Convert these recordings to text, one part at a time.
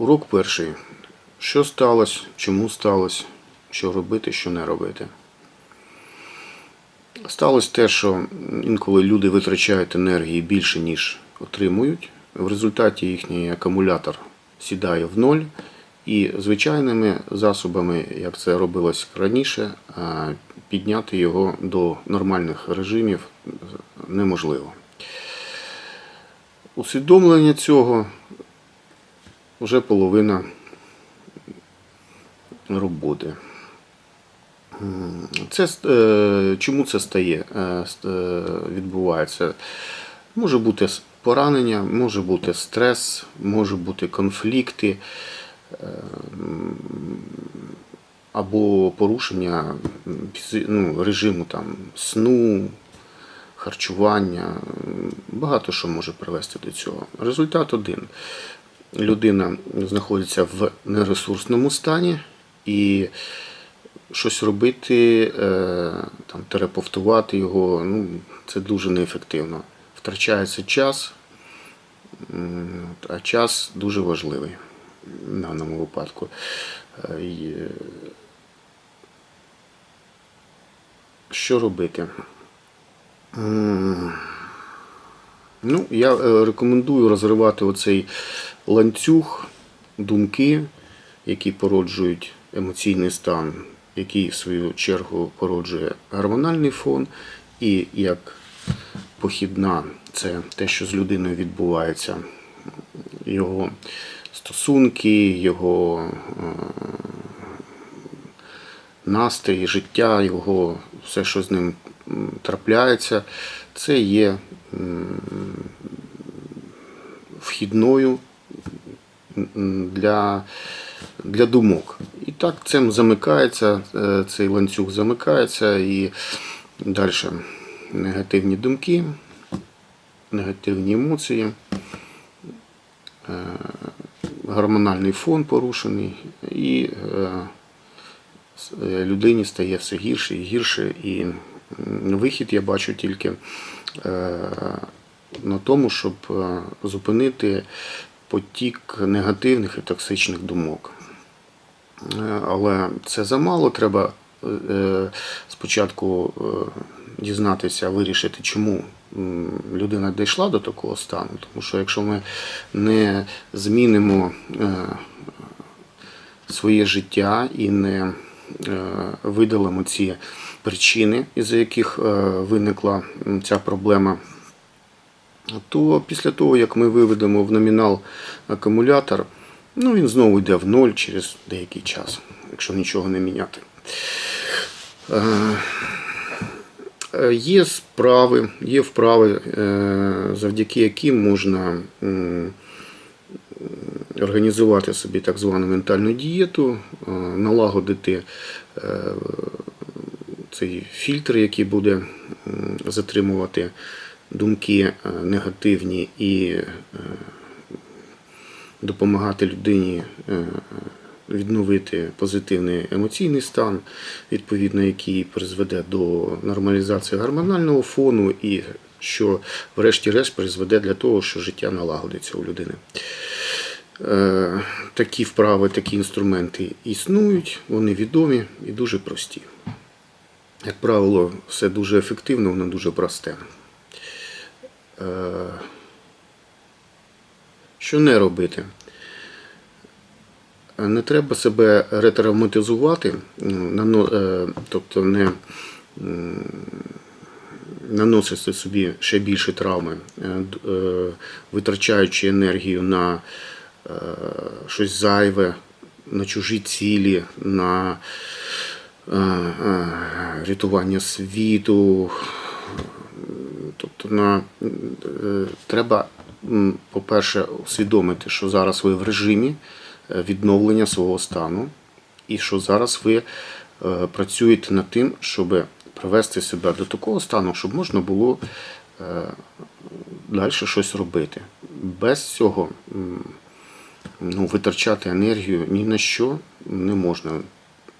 Урок перший. Що сталося, чому сталося, що робити, що не робити. Сталося те, що інколи люди витрачають енергії більше, ніж отримують. В результаті їхній акумулятор сідає в ноль. І звичайними засобами, як це робилось раніше, підняти його до нормальних режимів неможливо. Усвідомлення цього вже половина роботи. Це, е, чому це стає, е, е, відбувається? Може бути поранення, може бути стрес, може бути конфлікти або порушення ну, режиму там, сну, харчування. Багато що може привести до цього. Результат один. Людина знаходиться в нересурсному стані і щось робити, е, там, терапевтувати його, ну, це дуже неефективно. Втрачається час, а час дуже важливий в даному випадку. Е, е, Що робити? Ну, я рекомендую розривати оцей ланцюг, думки, які породжують емоційний стан, який в свою чергу породжує гормональний фон, і як похідна це те, що з людиною відбувається, його стосунки, його е, настрій, життя, його все, що з ним трапляється, це є вхідною для, для думок. І так цим замикається, е, цей ланцюг замикається і далі негативні думки, негативні емоції, е, гормональний фон порушений і е, людині стає все гірше і гірше. І вихід я бачу тільки на тому, щоб зупинити потік негативних і токсичних думок. Е, Але це замало. Треба е, спочатку е, дізнатися, вирішити, чому людина дійшла до такого стану. Тому що якщо ми не змінимо своє життя і не видалимо ці причини, із-за яких е, виникла ця проблема, то після того, як ми виведемо в номінал акумулятор, ну він знову йде в ноль через деякий час, якщо нічого не міняти. Е, е, Є справи, є вправи, е, завдяки яким можна організувати собі так звану ментальну дієту, налагодити цей фільтр, який буде затримувати думки е, негативні і е, допомагати людині е, відновити позитивний емоційний стан, відповідно, який призведе до нормалізації гормонального фону і що, врешті-решт, призведе для того, що життя налагодиться у людини. Такі вправи, такі інструменти існують, вони відомі і дуже прості. Як правило, все дуже ефективно, воно дуже просте. Е, Що не робити? Не треба себе ретравматизувати, ну, е, тобто не наносити собі ще більше травми, е, е, витрачаючи енергію на е, щось зайве, на чужі цілі, на е, е, рятування світу. Тобто на, е, треба, по-перше, усвідомити, що зараз ви в режимі е, відновлення свого стану, і що зараз ви е, працюєте над тим, щоб привести себе до такого стану, щоб можна було далі щось робити. Без цього ну, витрачати енергію ні на що не можна.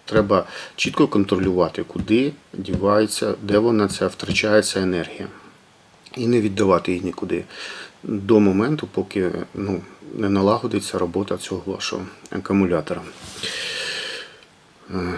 Треба чітко контролювати, куди дівається, де вона ця втрачається енергія. І не віддавати її нікуди до моменту, поки ну, не налагодиться робота цього вашого акумулятора. Е,